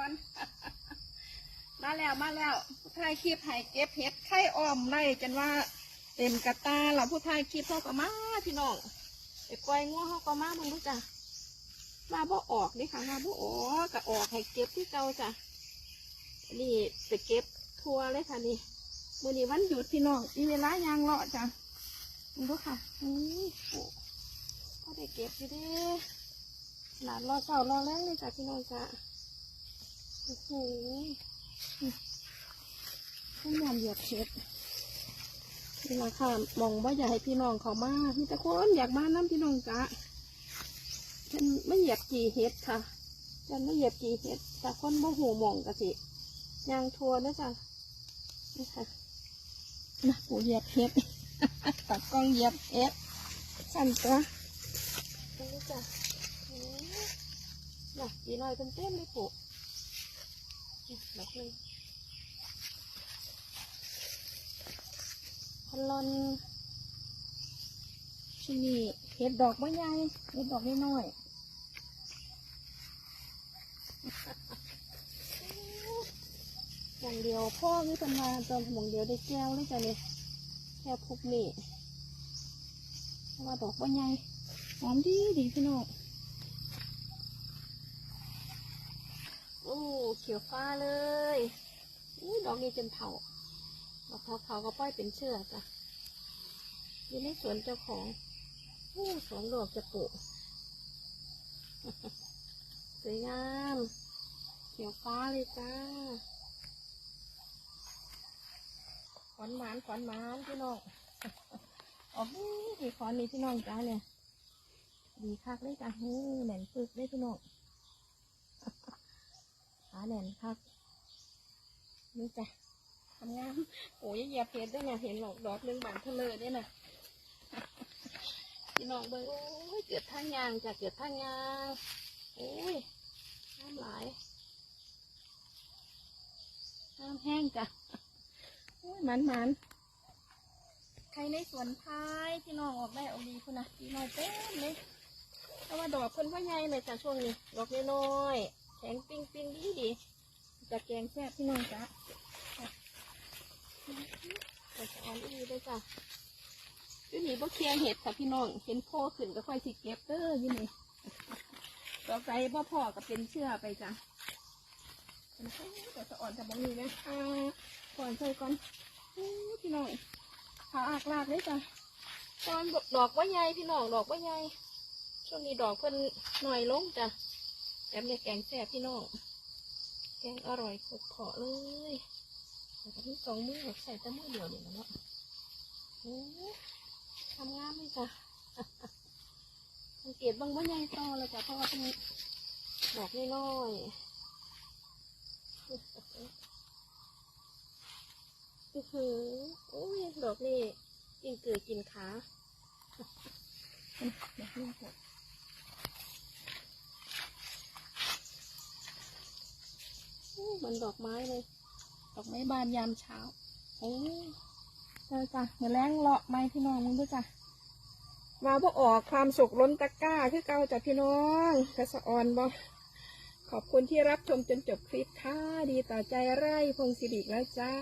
ก่อน มาแล้วมาแล้วผู้ชายคลิปให้เก็บเห็ดไข่อ้อมไล่จนว่าเต็มกระตาเราผู้ชายคลิปเขาก็มาพี่น้องไปปล่อยงัวเขาก็มามึงรู้จ้ะมาบ่ออกนี่ค่ะมาบ่ออกก็ออกให้เก็บที่เก่าจ้ะนี่ไปเก็บทัวร์เลยค่ะนี่มื้อนี้วันหยุดพี่น้องมีเวลายางเลาะจ้ะมึงรู้ค่ะอุ้ยโอ้ก็ได้เก็บอยู่ด้หลานรอเสารอแรงเลยจ้ะพี่น้องจ้ะ อ้โหต้องยำเหยียบเช็ดนี่ละค่ะมองว่าอยากให้พี่น้องเขามามีแต่คนอยากมาน้ำพี่น้องจ้ะฉันไม่เหยียบจีเฮ็ดค่ะฉันไม่เหยียบจีเฮ็ดแต่คนโมโหมองกะสิยางทัวร์นะจ๊ะนี่ค่ะนะปูเหยียบเฮ็ดตัดกล้องเหยียบเฮ็ดสั่นจ้ะนี่จ้ะอืมน่ะจีน้อยเต็มเต็มๆเลยปูนี่ ดอกนึงพลอนที่นี่เห็ดดอกไม่ใหญ่เห็ดดอกน้อยๆอย่างเดียวพ่อคือเป็นมาตอนหมองเดียวได้แก้วเลยจ้ะเนี่ยแก้วพุกนี่เพราะว่าดอกไม่ใหญ่หอมดีดีพี่น้องโอ้ เขียวฟ้าเลยอุ้ยดอกนี้จนเผามะพร้าวเขาก็ป้อยเป็นเชือกจ้ะอยู่ในสวนเจ้าของโอ้สองดอกจะปลูกสวยงาม เขียวฟ้าเลยจ้าขอนหมานขอนหมานพี่น้องออกนี่ดีขอนนี้พี่น้องจ้าเนี่ย ดีคักเลยจ้ะหูแหน่นปึกเลยพี่น้อง ขาแน่นคักนี่จ้ะทำงานโอ้ยเหยียบเพชรด้วยนะเห็นหลอกดอกหนึ่องบานทะเลด้วยนะพี่น้องเบิ้งโอ้ยเกิดท่างยางจากเกิดท่างยางโอ้ยน้ำไหลายน้ำแห้งจ้ะโอ้ยมันมันใครในสวนพายพี่น้องออกได้เอาดีคุณนะพี่น้อยเต็มเลยแต่ว่าดอกเพิ่นว่าใหญ่เลยจ้ะช่วงนี้ดอกน้อยๆ แข็งปิ้งปิ้งดีดีจะแกงแซ่บพี่น้องจ้ะเราจะเอาอีด้วยจ้ะอยูนี่บ่เคียงเห็ดค่ะพี่น้อง เห็นโพขึ้นก็ค่อยสิเก็บเด้อยี่นี่ต่อไปบ่พอก็เป็นเชื่อไปจ้ะแต่จะอ่อนจะบ่มีนะอ่าก่อนใส่ก่อนอู้พี่น้องขาอากลากเลยจ้ะตอนดอกว่าใหญ่พี่น้องดอกว่าใหญ่ช่วงนี้ดอกเพิ่นหน่อยลงจ้ะ แอมเนี่ยแกงแซ่บพี่น้องแกงอร่อยขบเผาะเลยแต่ก็มีสองมือใส่แต่มือเดียวเนี่ยนะเนาะโอ้ทำงานเลยจ้ะสังเกตบางว่าใหญ่โตเลยจ้ะเพราะว่าเป็นดอกน้อยๆอือหือโอ้ยดอกนี่กินเกลือกินขาดอกนี่หดอู้ เหมันดอกไม้เลย ดอกไม้บานยามเช้า โอ้เจอจ้ะเดี๋ยวแรงเลาะไม้พี่น้องมึงด้วยจ้ะมาบ่ออกความสุขล้นตะกร้าคือเก่าจ้ะพี่น้องกระสะออนบ่ขอบคุณที่รับชมจนจบคลิปค่ะ ดีต่อใจไร่พงศิริแล้วจ้า